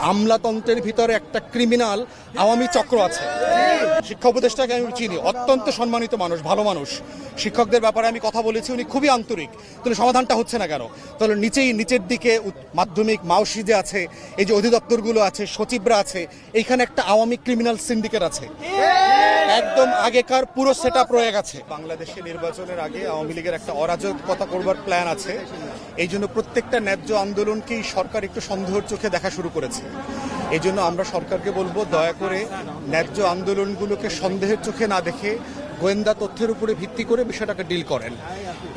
আমলাতন্ত্রের ভিতরে একটা ক্রিমিনাল আওয়ামী চক্র আছে। শিক্ষা উপদেষ্টাকে আমি চিনি, অত্যন্ত সম্মানিত মানুষ, ভালো মানুষ। শিক্ষকদের ব্যাপারে আমি কথা বলেছি, উনি খুবই আন্তরিক। তাহলে সমাধানটা হচ্ছে না কেন? তাহলে নিচেই, নিচের দিকে মাধ্যমিক, মাউসি যে আছে, এই যে অধিদপ্তরগুলো আছে, সচিবরা আছে, এইখানে একটা আওয়ামী ক্রিমিনাল সিন্ডিকেট আছে। একদম আগেকার পুরো সেট আপ রয়ে গেছে। বাংলাদেশে নির্বাচনের আগে আওয়ামী লীগের একটা অরাজকতা করবার প্ল্যান আছে। এই জন্য প্রত্যেকটা ন্যায্য আন্দোলনকেই সরকার একটু সন্দেহের চোখে দেখা শুরু করেছে। এই জন্য আমরা সরকারকে বলব, দয়া করে ন্যায্য আন্দোলনগুলোকে সন্দেহের চোখে না দেখে গোয়েন্দা তথ্যের উপরে ভিত্তি করে বিষয়টাকে ডিল করেন।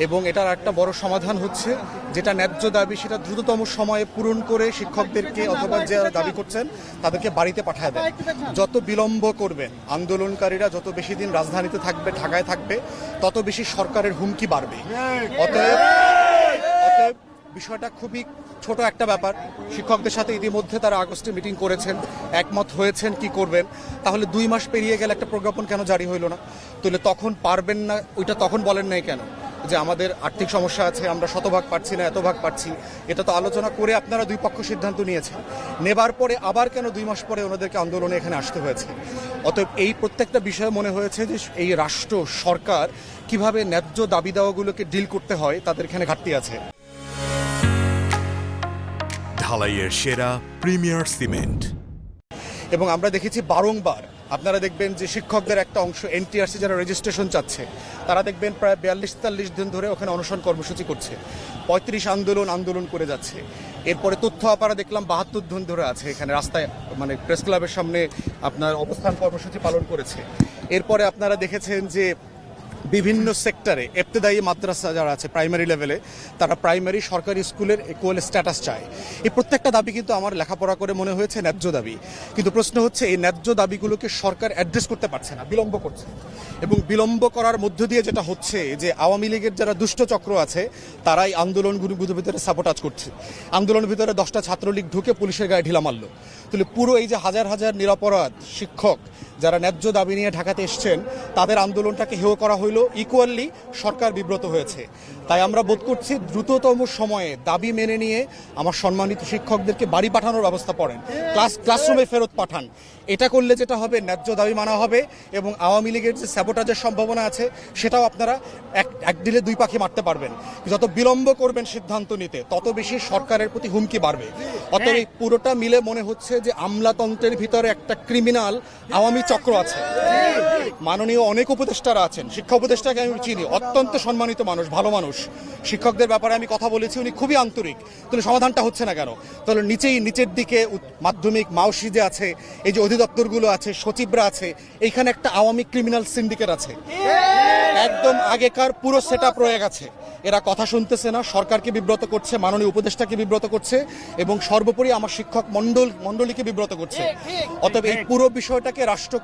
এবং এটার একটা বড় সমাধান হচ্ছে, যেটা ন্যায্য দাবি সেটা দ্রুততম সময়ে পূরণ করে শিক্ষকদেরকে অথবা যে দাবি করছেন, তাদেরকে বাড়িতে পাঠায় দেন। যত বিলম্ব করবেন, আন্দোলনকারীরা যত বেশি দিন রাজধানীতে থাকবে, ঢাকায় থাকবে, তত বেশি সরকারের হুমকি বাড়বে। অতএব বিষয়টা খুবই ছোট একটা ব্যাপার। শিক্ষকদের সাথে ইতিমধ্যে তারা আগস্টে মিটিং করেছেন, একমত হয়েছেন কি করবেন। তাহলে দুই মাস পেরিয়ে গেলে একটা প্রজ্ঞাপন কেন জারি হইল না? তাহলে তখন পারবেন না, ওইটা তখন বলেন নাই কেন? যে আমাদের আর্থিক সমস্যা আছে, আমরা শতভাগ পাচ্ছি না এত ভাগ পাচ্ছি এটা তো আলোচনা করে আপনারা দুই পক্ষ সিদ্ধান্ত নিয়েছেন। নেবার পরে আবার কেন দুই মাস পরে ওনাদেরকে আন্দোলনে এখানে আসতে হয়েছে? অতএব এই প্রত্যেকটা বিষয়ে মনে হয়েছে যে এই রাষ্ট্র, সরকার কীভাবে ন্যায্য দাবি দাওয়াগুলোকে ডিল করতে হয়, তাদের এখানে ঘাটতি আছে। ঢালাইয়ের সেরা প্রিমিয়ার সিমেন্ট। এবং আমরা দেখেছি বারংবার, আপনারা দেখবেন যে শিক্ষকদের একটা অংশ এনটিআরসি যারা রেজিস্ট্রেশন চাচ্ছে, তারা দেখবেন প্রায় বিয়াল্লিশ তেতাল্লিশ দিন ধরে ওখানে অনশন কর্মসূচি করছে। পঁয়ত্রিশ আন্দোলন আন্দোলন করে যাচ্ছে। এরপরে তথ্য আপারা দেখলাম বাহাত্তর দিন ধরে আছে এখানে রাস্তায় মানে প্রেস ক্লাবের সামনে আপনার অবস্থান কর্মসূচি পালন করেছে। এরপরে আপনারা দেখেছেন যে বিভিন্ন সেক্টরে এফতেদায়ী মাদ্রাসা যারা আছে প্রাইমারি লেভেলে তারা প্রাইমারি সরকারি স্কুলের ইকুয়াল স্ট্যাটাস চায়। এই প্রত্যেকটা দাবি কিন্তু আমার লেখাপড়া করে মনে হয়েছে ন্যায্য দাবি। কিন্তু প্রশ্ন হচ্ছে, এই ন্যায্য দাবিগুলোকে সরকার অ্যাড্রেস করতে পারছে না, বিলম্ব করছে। এবং বিলম্ব করার মধ্য দিয়ে যেটা হচ্ছে, যে আওয়ামী লীগের যারা দুষ্ট চক্র আছে, তারাই আন্দোলনগুলোর ভিতরে সাপোর্টাজ করছে। আন্দোলনের ভিতরে দশটা ছাত্রলীগ ঢুকে পুলিশের গায়ে ঢিলা মারল। তাহলে পুরো এই যে হাজার হাজার নিরাপরাধ শিক্ষক যারা ন্যায্য দাবি নিয়ে ঢাকাতে এসছেন, তাদের আন্দোলনটাকে হেয় করা হইল। ইকুয়ালি সরকার বিব্রত হয়েছে। তাই আমরা বোধ করছি দ্রুততম সময়ে দাবি মেনে নিয়ে আমার সম্মানিত শিক্ষকদেরকে বাড়ি পাঠানোর ব্যবস্থা করেন। ক্লাস, ক্লাসরুমে ফেরত পাঠান। এটা করলে যেটা হবে, ন্যায্য দাবি মানা হবে এবং আওয়ামী লীগের যে স্যাবোটাজের সম্ভাবনা আছে, সেটাও আপনারা এক এক দিলে দুই পাখি মারতে পারবেন। যত বিলম্ব করবেন সিদ্ধান্ত নিতে, তত বেশি সরকারের প্রতি হুমকি বাড়বে। অতএব পুরোটা মিলে মনে হচ্ছে যে আমলাতন্ত্রের ভিতরে একটা ক্রিমিনাল আওয়ামী চক্র আছে। মাননীয় অনেক উপদেষ্টারা আছেন। শিক্ষা উপদেষ্টাকে আমি চিনি। অত্যন্ত সম্মানিত মানুষ ভালো মানুষ। শিক্ষকদের ব্যাপারে আমি কথা বলেছি উনি খুবই আন্তরিক। তাহলে সমাধানটা হচ্ছে না কেন? তাহলে নিচেই নিচের দিকে মাধ্যমিক মাউসি যে আছে এই যে অধিদপ্তরগুলো আছে সচিবরা আছে এইখানে একটা আওয়ামী ক্রিমিনাল সিন্ডিকেট আছে। একদম আগেকার পুরো সেট আপ রয়ে গেছে। এরা কথা শুনতেছে না সরকারকে বিব্রত করছে মাননীয় উপদেষ্টাকে বিব্রত করছে এবং সর্বোপরি আমার শিক্ষক মন্ডল মন্ডলীকে বিব্রত করছে। অতএব এই পুরো বিষয়টাকে রাষ্ট্র